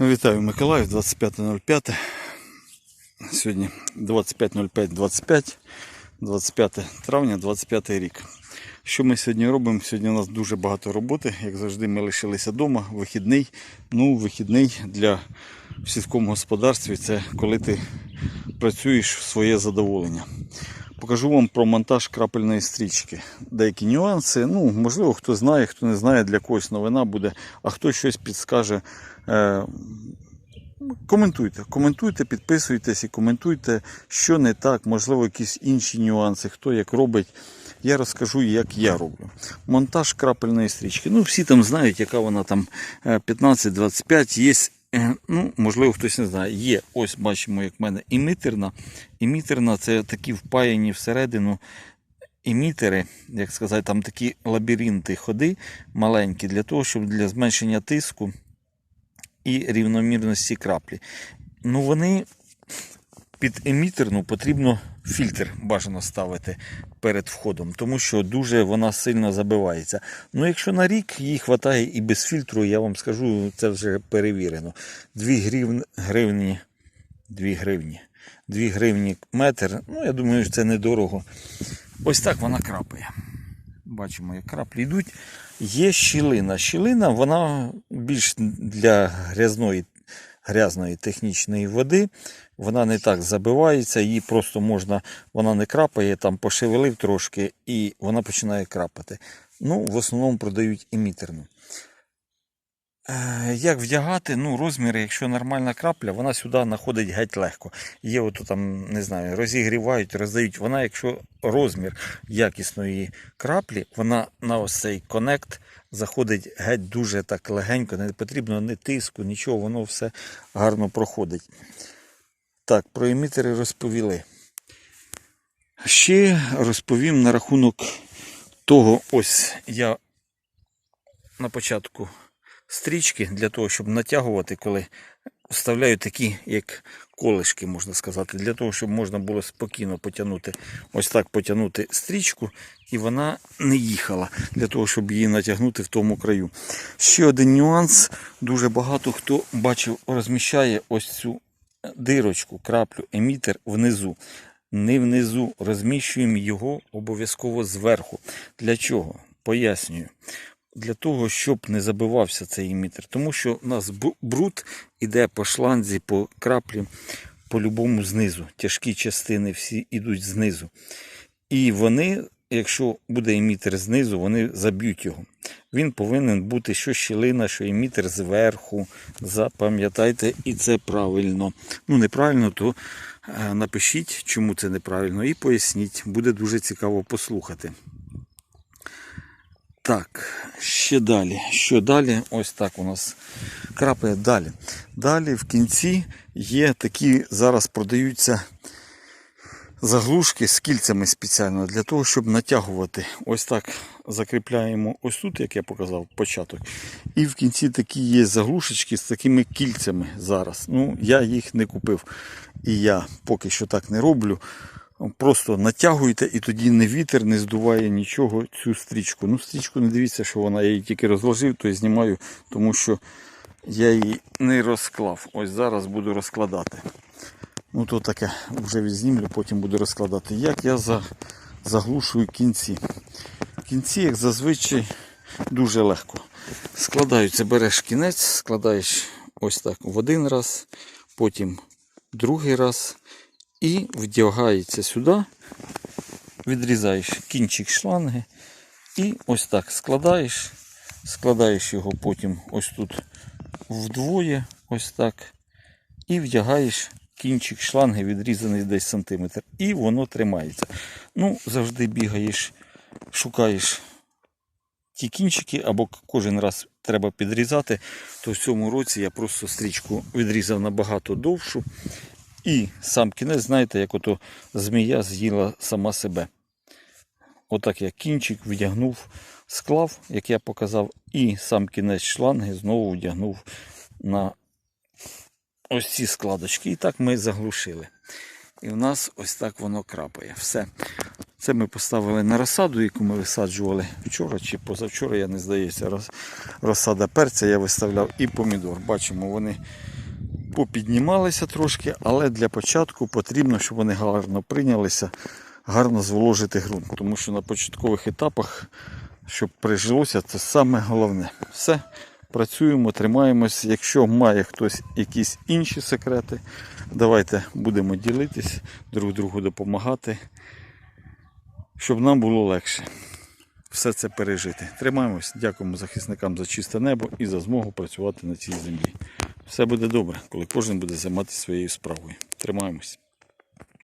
Вітаю Миколаїв, 25.05. Сьогодні 25.05.25, 25 травня, 25 рік. Що ми сьогодні робимо? Сьогодні у нас дуже багато роботи. Як завжди, ми лишилися вдома. Вихідний. Ну, вихідний для в сільському господарстві це коли ти працюєш в своє задоволення. Покажу вам про монтаж крапельної стрічки. Деякі нюанси. Ну, можливо, хто знає, хто не знає, для когось новина буде, а хто щось підскаже. Е, коментуйте, коментуйте, підписуйтесь і коментуйте, що не так, можливо, якісь інші нюанси, хто як робить. Я розкажу, як я роблю. Монтаж крапельної стрічки. Ну, всі там знають, яка вона там е, 15-25. Є, е, ну, можливо, хтось не знає. Є, ось бачимо, як в мене імітерна. Імітерна це такі впаяні всередину імітери, як сказати, там такі лабіринти ходи маленькі, для того, щоб для зменшення тиску і рівномірності краплі. Ну, вони під емітерну потрібно фільтр бажано ставити перед входом, тому що дуже вона сильно забивається. Ну, якщо на рік їй вистачає і без фільтру, я вам скажу, це вже перевірено. 2 гривні, гривні 2 гривні. 2 гривні метр. Ну, я думаю, що це недорого. Ось так вона крапає. Бачимо, як краплі йдуть. Є щілина. Щілина вона більш для грязної, грязної технічної води. Вона не так забивається, її просто можна, вона не крапає, там пошевелив трошки і вона починає крапати. Ну, в основному продають емітерну. Е, Як вдягати? Ну, розміри, якщо нормальна крапля, вона сюди знаходить геть легко. Є ото там, не знаю, розігрівають, роздають. Вона, якщо розмір якісної краплі, вона на ось цей конект заходить геть дуже так легенько, не потрібно ні тиску, нічого, воно все гарно проходить. Так, про емітери розповіли. Ще розповім на рахунок того, ось я на початку стрічки для того, щоб натягувати, коли вставляю такі, як колишки, можна сказати, для того, щоб можна було спокійно потягнути, ось так потягнути стрічку, і вона не їхала, для того, щоб її натягнути в тому краю. Ще один нюанс: дуже багато хто бачив, розміщає ось цю дирочку, краплю, емітер внизу. Не внизу розміщуємо його обов'язково зверху. Для чого? Пояснюю для того, щоб не забивався цей емітер. Тому що у нас бруд іде по шланзі, по краплі, по-любому знизу. Тяжкі частини всі йдуть знизу. І вони, якщо буде емітер знизу, вони заб'ють його. Він повинен бути що щілина, що емітер зверху. Запам'ятайте, і це правильно. Ну, неправильно, то е, напишіть, чому це неправильно, і поясніть. Буде дуже цікаво послухати. Так, ще далі. Що далі? Ось так у нас крапає далі. Далі в кінці є такі, зараз продаються заглушки з кільцями спеціально для того, щоб натягувати. Ось так закріпляємо ось тут, як я показав, початок. І в кінці такі є заглушечки з такими кільцями зараз. Ну, я їх не купив. І я поки що так не роблю. Просто натягуєте і тоді не вітер не здуває нічого цю стрічку. Ну, стрічку не дивіться, що вона я її тільки розложив, то я знімаю, тому що я її не розклав. Ось зараз буду розкладати. Ну то таке вже відзнімлю, потім буду розкладати. Як я за, заглушую кінці. Кінці, як зазвичай, дуже легко. Складаються, береш кінець, складаєш ось так в один раз, потім другий раз і вдягається сюди, відрізаєш кінчик шланги і ось так складаєш, складаєш його потім ось тут вдвоє, ось так, і вдягаєш кінчик шланги, відрізаний десь сантиметр, і воно тримається. Ну, завжди бігаєш, шукаєш ті кінчики, або кожен раз треба підрізати, то в цьому році я просто стрічку відрізав набагато довшу. І сам кінець, знаєте, як ото змія з'їла сама себе. Отак я кінчик вдягнув, склав, як я показав, і сам кінець шланги знову вдягнув на ось ці складочки. І так ми заглушили. І в нас ось так воно крапає. Все. Це ми поставили на розсаду, яку ми висаджували вчора чи позавчора, я не здається. Розсада перця я виставляв і помідор. Бачимо, вони попіднімалися трошки, але для початку потрібно, щоб вони гарно прийнялися, гарно зволожити ґрунт. Тому що на початкових етапах, щоб прижилося, це саме головне. Все, працюємо, тримаємось. Якщо має хтось якісь інші секрети, давайте будемо ділитись, друг другу допомагати, щоб нам було легше все це пережити. Тримаємось, дякуємо захисникам за чисте небо і за змогу працювати на цій землі. Все буде добре, коли кожен буде займатися своєю справою. Тримаємось.